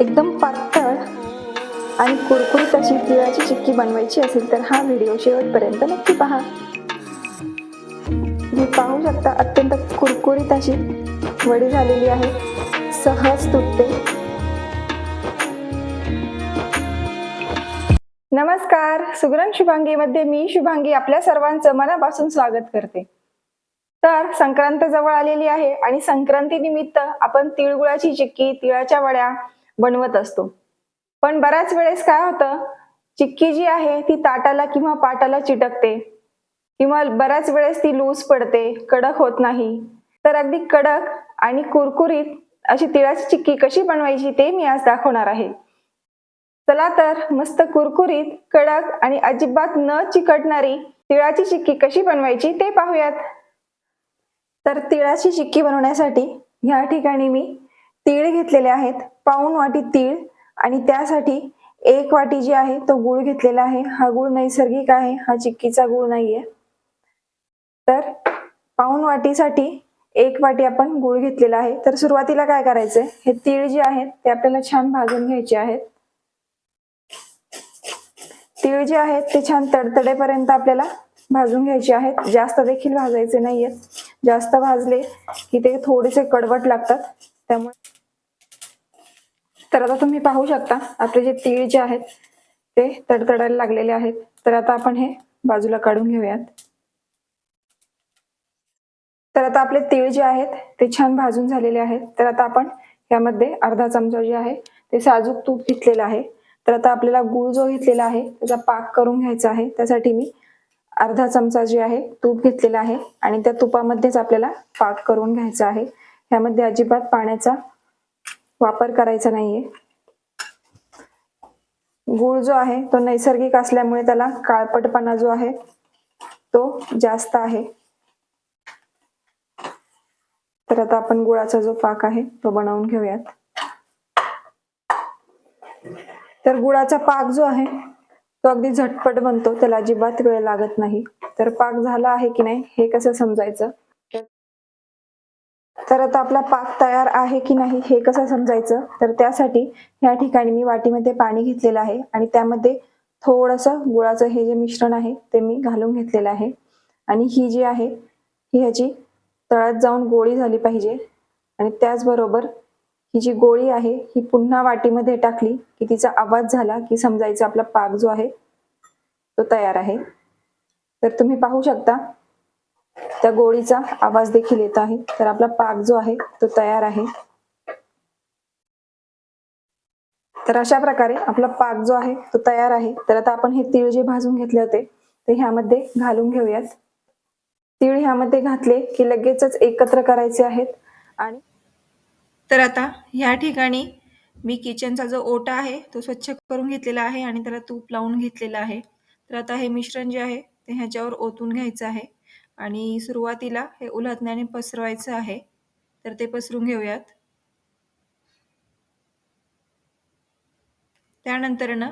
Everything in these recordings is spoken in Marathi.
एकदम पातळ आणि कुरकुरीत अशी तिळाची चिक्की बनवायची असेल तर हा व्हिडिओ शेवटपर्यंत नक्की पहा. तुम्ही पाहू शकता अत्यंत कुरकुरीत अशी वडी झालेली आहे. सहज तुटते. नमस्कार. सुगरण शुभांगीमध्ये मी शुभांगी आपल्या सर्वांचं मनापासून स्वागत करते. तर संक्रांत जवळ आलेली आहे आणि संक्रांती निमित्त आपण तिळगुळाची चिक्की तिळाच्या वड्या बनवत असतो. पण बऱ्याच वेळेस काय होतं चिक्की जी आहे ती ताटाला किंवा पाटाला चिटकते किंवा बऱ्याच वेळेस ती लूज पडते कडक होत नाही. तर अगदी कडक आणि कुरकुरीत अशी तिळाची चिक्की कशी बनवायची ते मी आज दाखवणार आहे. चला तर मस्त कुरकुरीत कडक आणि अजिबात न चिकटणारी तिळाची चिक्की कशी बनवायची ते पाहूयात. तर तिळाची चिक्की बनवण्यासाठी ह्या ठिकाणी मी तीळ घेतलेले आहेत पाऊन वाटी तीळ आणि त्यासाठी एक वाटी जी आहे तो गुळ घेतलेला आहे. हा गुळ नैसर्गिक आहे हा चिक्कीचा गुळ नाहीये. तर पाऊन वाटीसाठी एक वाटी आपण गुळ घेतलेला आहे. तर सुरुवातीला काय करायचंय? हे तीळ जे आहेत ते आपल्याला छान भाजून घ्यायचे आहेत. तीळ जे आहेत ते छान तडतडेपर्यंत आपल्याला भाजून घ्यायचे आहेत. जास्त देखील भाजायचे नाहीयेत. जास्त भाजले की ते थोडेसे कडवट लागतात. त्यामुळे तर आता तुम्ही पाहू शकता आपले जे तीळ जे आहेत ते तडतडायला लागलेले आहेत. तर आता आपण हे बाजूला काढून घेऊयात. तर आता आपले तीळ जे आहेत ते छान भाजून झालेले आहेत. तर आता आपण यामध्ये अर्धा चमचा जे आहे ते साजूक तूप घेतलेलं आहे. तर आता आपल्याला गूळ जो घेतलेला आहे त्याचा पाक करून घ्यायचा आहे. त्यासाठी मी अर्धा चमचा जे आहे तूप घेतलेला आहे. आणि त्या तुपामध्येच आपल्याला पाक करून घ्यायचा आहे. ह्यामध्ये अजिबात पाण्याचा वापर करायचा नाहीये. गूळ जो आहे तो नैसर्गिक असल्यामुळे त्याला काळपटपणा जो आहे तो जास्त आहे. तर आता आपण गुळाचा जो पाक आहे तो बनवून घेऊयात. तर गुळाचा पाक जो आहे तो अगदी झटपट बनतो त्याला अजिबात वेळ लागत नाही. तर पाक झाला आहे की नाही हे कसं समजायचं? तर आता आपला पाक तयार आहे की नाही हे कसं समजायचं? तर त्यासाठी या ठिकाणी मी वाटीमध्ये पाणी घेतलेलं आहे आणि त्यामध्ये थोडंसं गुळाचं हे जे मिश्रण आहे ते मी घालून घेतलेलं आहे. आणि ही जी आहे ही ह्याची तळात जाऊन गोळी झाली पाहिजे. आणि त्याचबरोबर ही जी गोळी आहे ही पुन्हा वाटीमध्ये टाकली की तिचा आवाज झाला की समजायचा आपला पाक जो आहे तो तयार आहे. तर तुम्ही पाहू शकता त्या गोळीचा आवाज देखील येत आहे. तर आपला पाक जो आहे तो तयार आहे. तर अशा प्रकारे आपला पाक जो आहे तो तयार आहे. तर आता आपण हे तीळ जे भाजून घेतले होते ते ह्यामध्ये घालून घेऊयात. तीळ ह्यामध्ये घातले की लगेचच एकत्र करायचे आहेत. आणि तर आता ह्या ठिकाणी मी किचनचा जो ओटा आहे तो स्वच्छ करून घेतलेला आहे आणि त्याला तूप लावून घेतलेला आहे. तर आता हे मिश्रण जे आहे ते ह्याच्यावर ओतून घ्यायचं आहे. आणि सुरुवातीला हे उलटण्याने पसरवायचं आहे तर ते पसरून घेऊयात. त्यानंतर ना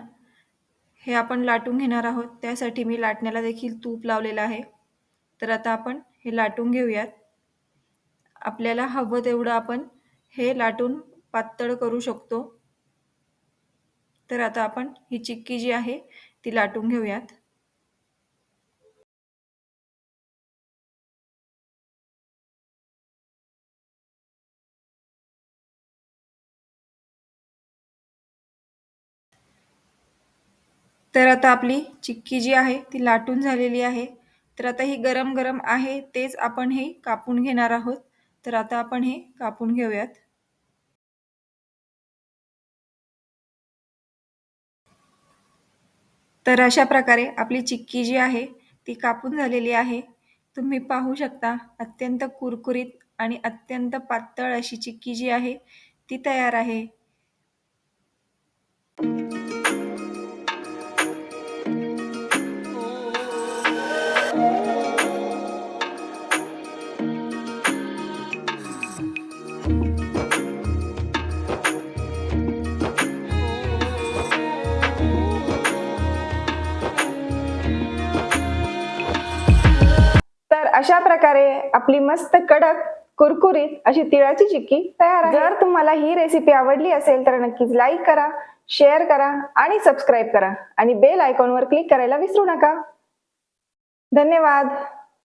हे आपण लाटून घेणार आहोत. त्यासाठी मी लाटण्याला देखील तूप लावलेलं आहे. तर आता आपण हे लाटून घेऊयात. आपल्याला हवं तेवढं आपण हे लाटून पातळ करू शकतो. तर आता आपण ही चिक्की जी आहे ती लाटून घेऊयात. तर आता आपली चिक्की जी आहे ती लाटून झालेली आहे. तर आता ही गरम गरम आहे तेच आपण हे कापून घेणार आहोत. तर आता आपण हे कापून घेऊयात. तर अशा प्रकारे आपली चिक्की जी आहे ती कापून झालेली आहे. तुम्ही पाहू शकता अत्यंत कुरकुरीत आणि अत्यंत पातळ अशी चिक्की जी आहे ती तयार आहे. अशा प्रकारे आपली मस्त कडक कुरकुरीत अशी तिळाची चिक्की तयार आहे. जर तुम्हाला ही रेसिपी आवडली असेल तर नक्कीच लाईक करा शेअर करा आणि सबस्क्राईब करा. आणि बेल आयकॉनवर क्लिक करायला विसरू नका. धन्यवाद.